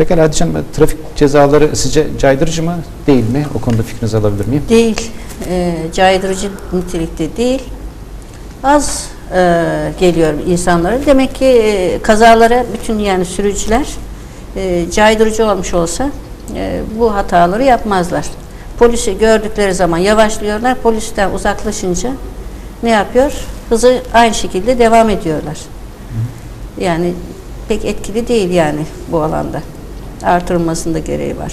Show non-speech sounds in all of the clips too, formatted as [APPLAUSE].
Pekala Hatice Hanım, trafik cezaları sizce caydırıcı mı değil mi? O konuda fikrinizi alabilir miyim? Değil. E, caydırıcı nitelikte değil. Az e, geliyor insanlara. Demek ki e, kazalara bütün yani sürücüler e, caydırıcı olmuş olsa e, bu hataları yapmazlar. Polisi gördükleri zaman yavaşlıyorlar. Polisten uzaklaşınca ne yapıyor? Hızı aynı şekilde devam ediyorlar. Yani pek etkili değil yani bu alanda. Artırılmasında gereği var.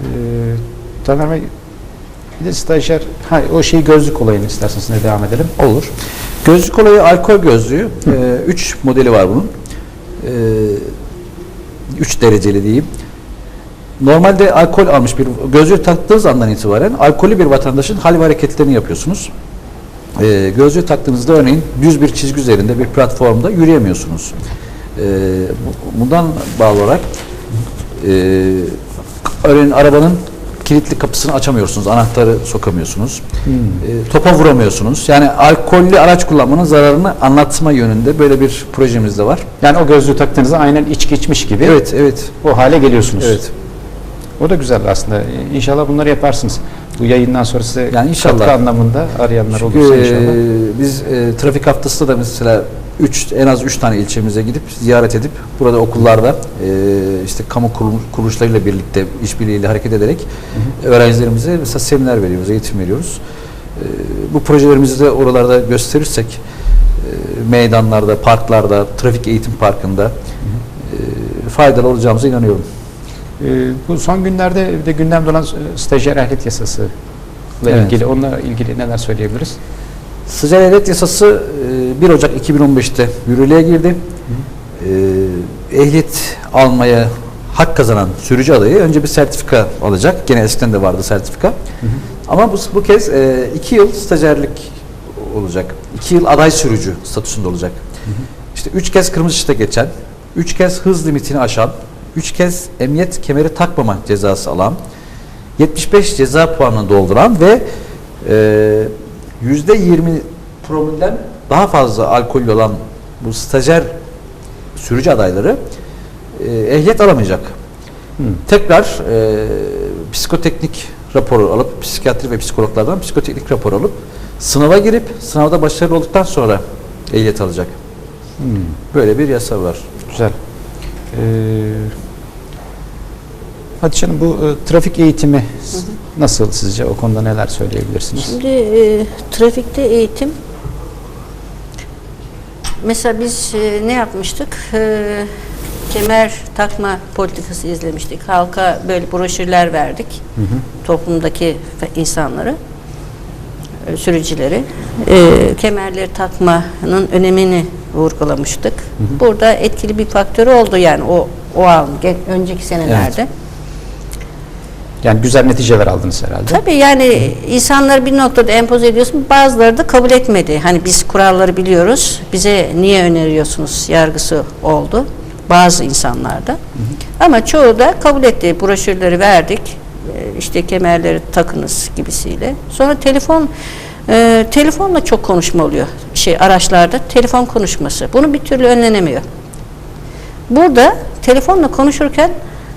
Ee, Taner Bey, bir de stajyer, ha, o şey gözlük olayını isterseniz sizinle devam edelim. Olur. Gözlük olayı alkol gözlüğü. 3 modeli var bunun. 3 dereceli diyeyim. Normalde alkol almış bir gözlüğü taktığınız andan itibaren alkolü bir vatandaşın hal ve hareketlerini yapıyorsunuz. Ee, gözlüğü taktığınızda örneğin düz bir çizgi üzerinde bir platformda yürüyemiyorsunuz. Ee, bu- bundan bağlı olarak örneğin arabanın kilitli kapısını açamıyorsunuz, anahtarı sokamıyorsunuz. E, topa vuramıyorsunuz. Yani alkollü araç kullanmanın zararını anlatma yönünde böyle bir projemiz de var. Yani o gözlüğü taktığınızda aynen içki içmiş gibi Evet, evet. o hale geliyorsunuz. Evet. O da güzel aslında. Ee, İnşallah bunları yaparsınız. Bu yayından sonra size Yani inşallah. katkı anlamında arayanlar olursa e, inşallah. biz e, trafik haftası da mesela üç, en az 3 tane ilçemize gidip ziyaret edip burada okullarda e, işte kamu kuruluş- kuruluşlarıyla birlikte işbirliğiyle hareket ederek öğrencilerimize mesela seminer veriyoruz, eğitim veriyoruz. E, bu projelerimizi de oralarda gösterirsek e, meydanlarda, parklarda, trafik eğitim parkında e, faydalı olacağımıza inanıyorum. Ee, bu son günlerde bir de gündemde olan e, stajyer ehliyet yasası ile Evet. ilgili onunla ilgili neler söyleyebiliriz? Sıcak ehliyet yasası e, 1 Ocak 2015'te yürürlüğe girdi. E, Ehliyet almaya hak kazanan sürücü adayı önce bir sertifika alacak. Gene eskiden de vardı sertifika. Ama bu, bu kez 2 yıl stajyerlik olacak. 2 yıl aday sürücü statüsünde olacak. İşte 3 kez kırmızı ışıkta geçen, 3 kez hız limitini aşan, 3 kez emniyet kemeri takmama cezası alan, 75 ceza puanını dolduran ve e, %20 promilden daha fazla alkollü olan bu stajyer sürücü adayları e, ehliyet alamayacak. Tekrar e, psikoteknik raporu alıp psikiyatri ve psikologlardan psikoteknik rapor alıp sınava girip sınavda başarılı olduktan sonra ehliyet alacak. Böyle bir yasa var. Güzel. Ee, Hatice Hanım bu e, trafik eğitimi nasıl sizce? O konuda neler söyleyebilirsiniz? Şimdi e, trafikte eğitim mesela biz e, ne yapmıştık? E, kemer takma politikası izlemiştik. Halka böyle broşürler verdik. Toplumdaki fe- insanları, e, sürücüleri. E, kemerleri takmanın önemini vurgulamıştık. Burada etkili bir faktör oldu yani o o an önceki senelerde. Yani güzel neticeler aldınız herhalde. Tabii yani insanları bir noktada empoze ediyorsun. Bazıları da kabul etmedi. Hani biz kuralları biliyoruz. Bize niye öneriyorsunuz yargısı oldu. Bazı insanlarda. Ama çoğu da kabul etti. Broşürleri verdik. Ee, işte kemerleri takınız gibisiyle. Sonra telefon e, telefonla çok konuşma oluyor. Şey araçlarda telefon konuşması. Bunu bir türlü önlenemiyor. Burada telefonla konuşurken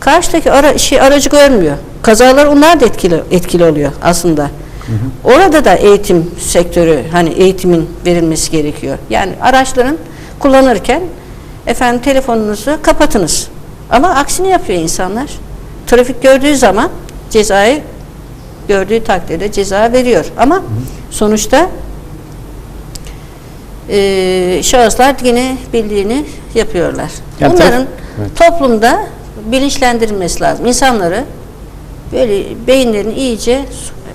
karşıdaki ara, şey, aracı görmüyor. Kazalar onlar da etkili etkili oluyor aslında. Orada da eğitim sektörü hani eğitimin verilmesi gerekiyor. Yani araçların kullanırken efendim telefonunuzu kapatınız. Ama aksini yapıyor insanlar. Trafik gördüğü zaman cezayı gördüğü takdirde ceza veriyor. Ama sonuçta e, şahıslar yine bildiğini yapıyorlar. Yani Bunların evet. toplumda bilinçlendirilmesi lazım. İnsanları böyle beyinlerini iyice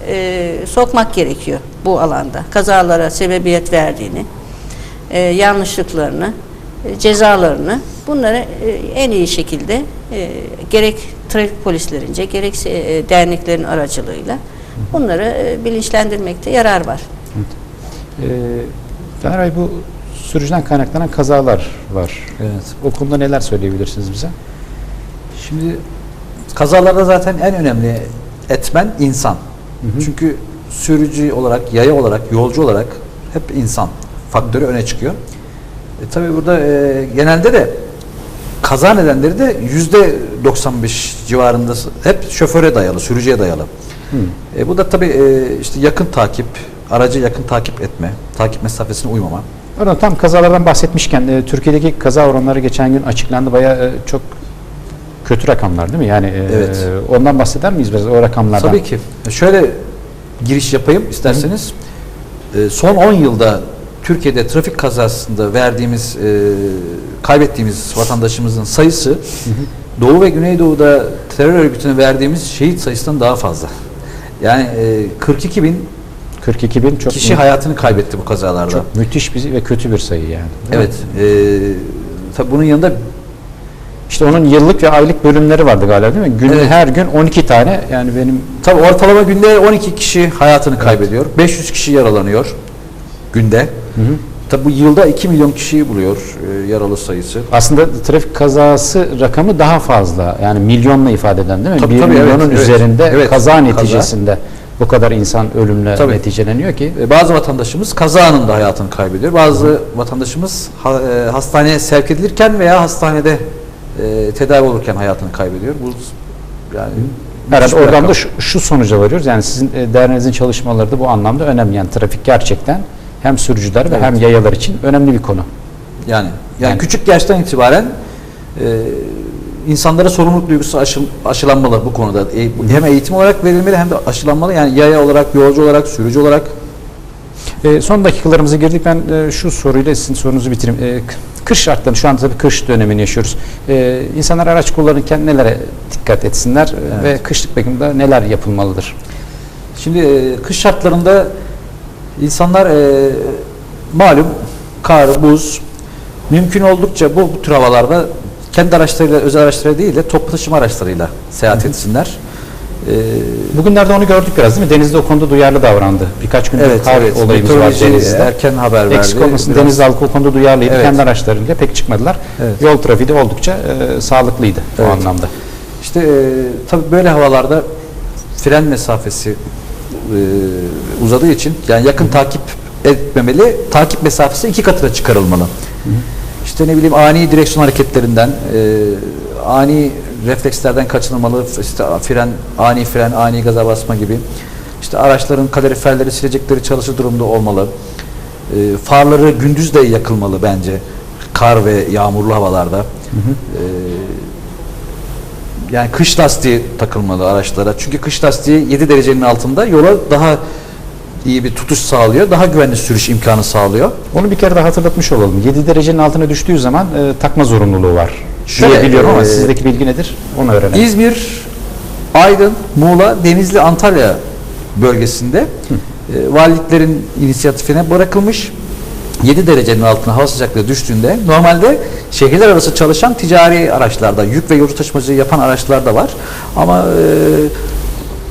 e, sokmak gerekiyor bu alanda. Kazalara sebebiyet verdiğini, e, yanlışlıklarını, e, cezalarını bunları e, en iyi şekilde e, gerek trafik polislerince gerekse e, derneklerin aracılığıyla bunları e, bilinçlendirmekte yarar var. Ee, Taner Bey bu sürücüden kaynaklanan kazalar var. Evet. O konuda neler söyleyebilirsiniz bize? Şimdi kazalarda zaten en önemli etmen insan. Çünkü sürücü olarak, yaya olarak, yolcu olarak hep insan faktörü öne çıkıyor. E, tabii burada e, genelde de kaza nedenleri de yüzde 95 civarında hep şoföre dayalı, sürücüye dayalı. E, bu da tabii e, işte yakın takip, aracı yakın takip etme, takip mesafesine uymama. Oradan tam kazalardan bahsetmişken e, Türkiye'deki kaza oranları geçen gün açıklandı. Bayağı e, çok kötü rakamlar değil mi? Yani e, Evet. ondan bahseder miyiz biraz o rakamlardan? Tabii ki. Şöyle giriş yapayım isterseniz. E, son 10 yılda Türkiye'de trafik kazasında verdiğimiz, e, kaybettiğimiz vatandaşımızın sayısı Doğu ve Güneydoğu'da terör örgütüne verdiğimiz şehit sayısından daha fazla. Yani e, 42 bin 42 bin çok, kişi hayatını kaybetti bu kazalarda. çok müthiş bir ve kötü bir sayı yani. Evet. E, tabii bunun yanında İşte onun yıllık ve aylık bölümleri vardı galiba değil mi? Günde Evet. her gün 12 tane yani benim tabii ortalama günde 12 kişi hayatını kaybediyor. 500 kişi yaralanıyor günde. Tabii bu yılda 2 milyon kişiyi buluyor e, yaralı sayısı. aslında trafik kazası rakamı daha fazla. Yani milyonla ifade eden değil mi? Tabii, bir tabii, milyonun evet, evet. üzerinde Evet, kaza kaza. neticesinde bu kadar insan ölümle Tabii. neticeleniyor ki E, Bazı vatandaşımız kaza anında hayatını kaybediyor. Bazı vatandaşımız ha- e, hastaneye sevk edilirken veya hastanede e, tedavi olurken hayatını kaybediyor. Bu yani Herhalde oradan rakam. da şu, şu sonuca varıyoruz. Yani sizin e, dernerinizin çalışmaları da bu anlamda önemli. Yani trafik gerçekten hem sürücüler ve Evet. hem yayalar için önemli bir konu. Yani, yani Yani- küçük yaştan itibaren e, insanlara sorumluluk duygusu aşı, aşılanmalı bu konuda. E, hem eğitim olarak verilmeli hem de aşılanmalı. Yani yaya olarak, yolcu olarak, sürücü olarak. E, son dakikalarımıza girdik. Ben e, şu soruyla sizin sorunuzu bitireyim. E, kış şartları, şu anda tabii kış dönemini yaşıyoruz. E, insanlar araç kullanırken nelere dikkat etsinler Evet. ve kışlık bakımda neler yapılmalıdır? Şimdi e, kış şartlarında insanlar e, malum kar, buz mümkün oldukça bu, bu tür havalarda kendi araçlarıyla, özel araçlarıyla değil de toplu taşıma araçlarıyla seyahat etsinler. E, Bugünlerde onu gördük biraz değil mi? Denizde o konuda duyarlı davrandı. Birkaç gündür evet, kar evet. olayımız var denizde. erken haber verdi. Eksik olmasın Biraz- deniz halkı o konuda duyarlıydı. Evet. Kendi araçlarıyla pek çıkmadılar. Evet. Yol trafiği de oldukça e, sağlıklıydı o Evet. anlamda. İşte e, tabii böyle havalarda fren mesafesi e, uzadığı için yani yakın takip etmemeli. Takip mesafesi iki katına çıkarılmalı. İşte ne bileyim ani direksiyon hareketlerinden, e, ani reflekslerden kaçınılmalı. İşte fren, ani fren, ani gaza basma gibi. İşte araçların kaloriferleri, silecekleri çalışır durumda olmalı. E, farları gündüz de yakılmalı bence. Kar ve yağmurlu havalarda. E, yani kış lastiği takılmalı araçlara. Çünkü kış lastiği 7 derecenin altında yola daha iyi bir tutuş sağlıyor. Daha güvenli sürüş imkanı sağlıyor. Onu bir kere daha hatırlatmış olalım. 7 derecenin altına düştüğü zaman e, takma zorunluluğu var. Şöyle, Diye biliyorum ama e, sizdeki bilgi nedir? Onu öğrenelim. İzmir, Aydın, Muğla, Denizli, Antalya bölgesinde e, valiliklerin inisiyatifine bırakılmış. 7 derecenin altına hava sıcaklığı düştüğünde normalde şehirler arası çalışan ticari araçlarda yük ve yolcu taşımacılığı yapan araçlar da var. Ama e,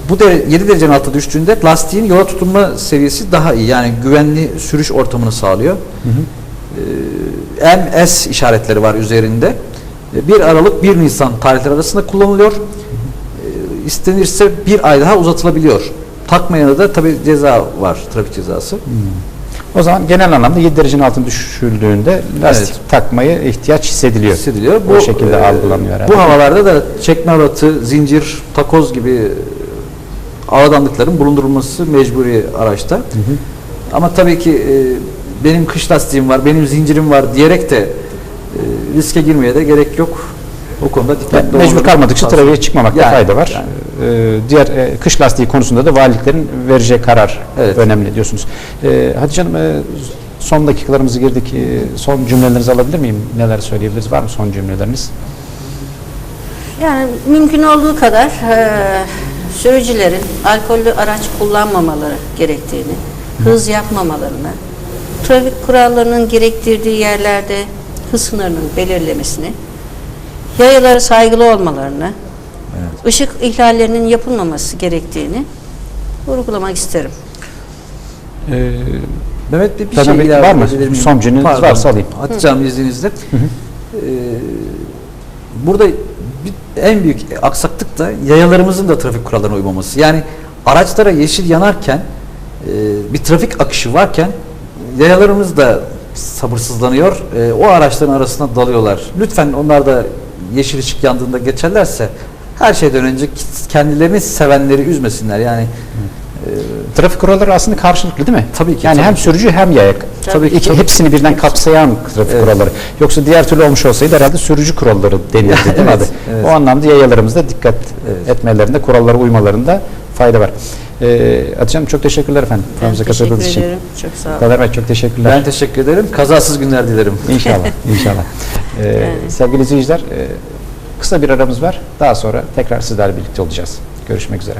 bu de 7 derecenin altına düştüğünde lastiğin yola tutunma seviyesi daha iyi. Yani güvenli sürüş ortamını sağlıyor. E, MS işaretleri var üzerinde. E, 1 Aralık 1 Nisan tarihleri arasında kullanılıyor. E, istenirse bir ay daha uzatılabiliyor. Takmayana da tabi ceza var, trafik cezası. O zaman genel anlamda 7 derecenin altına düşüldüğünde lastik Evet. takmaya ihtiyaç hissediliyor. hissediliyor. Bu şekilde e, algılanıyor herhalde. Bu havalarda da çekme halatı, zincir, takoz gibi e, avadanlıkların bulundurulması mecburi araçta. Ama tabii ki e, benim kış lastiğim var, benim zincirim var diyerek de riske girmeye de gerek yok. O konuda dikkatli Yani mecbur kalmadıkça trafiğe çıkmamakta Yani, fayda var. yani. Ee, diğer e, kış lastiği konusunda da valiliklerin vereceği karar Evet. önemli diyorsunuz. Ee, Hatice Hanım e, son dakikalarımızı girdik. E, son cümlelerinizi alabilir miyim? Neler söyleyebiliriz? Var mı son cümleleriniz? Yani mümkün olduğu kadar e, sürücülerin alkollü araç kullanmamaları gerektiğini, hız yapmamalarını, trafik kurallarının gerektirdiği yerlerde hız sınırının belirlemesini, yayalara saygılı olmalarını, ışık ihlallerinin yapılmaması gerektiğini vurgulamak isterim. Ee, Mehmet Bey bir Taner şey var mı? Son cümleniz varsa alayım. Hatice Hanım izninizle. Ee, burada bir, en büyük aksaklık da yayalarımızın da trafik kurallarına uymaması. Yani araçlara yeşil yanarken e, bir trafik akışı varken yayalarımız da sabırsızlanıyor. E, o araçların arasına dalıyorlar. Lütfen onlar da yeşil ışık yandığında geçerlerse her şeyden önce kendilerini sevenleri üzmesinler. Yani Trafik kuralları aslında karşılıklı değil mi? Tabii ki, Yani tabii hem ki. sürücü hem yayak. Tabii ki, İki, tabii hepsini birden kapsayan trafik Evet. kuralları. Yoksa diğer türlü olmuş olsaydı herhalde sürücü kuralları denirdi değil mi Evet, adı? evet. O anlamda yayalarımızda dikkat Evet. etmelerinde, kurallara uymalarında fayda var. Hatice Hanım çok teşekkürler efendim. Programımıza teşekkür katıldığınız için. ederim. Çok sağ olun. Kader Bey çok teşekkürler. ben teşekkür ederim. Kazasız günler dilerim. İnşallah, [LAUGHS] inşallah. Ee, Yani. Sevgili izleyiciler, e, kısa bir aramız var. Daha sonra tekrar sizlerle birlikte olacağız. Görüşmek üzere.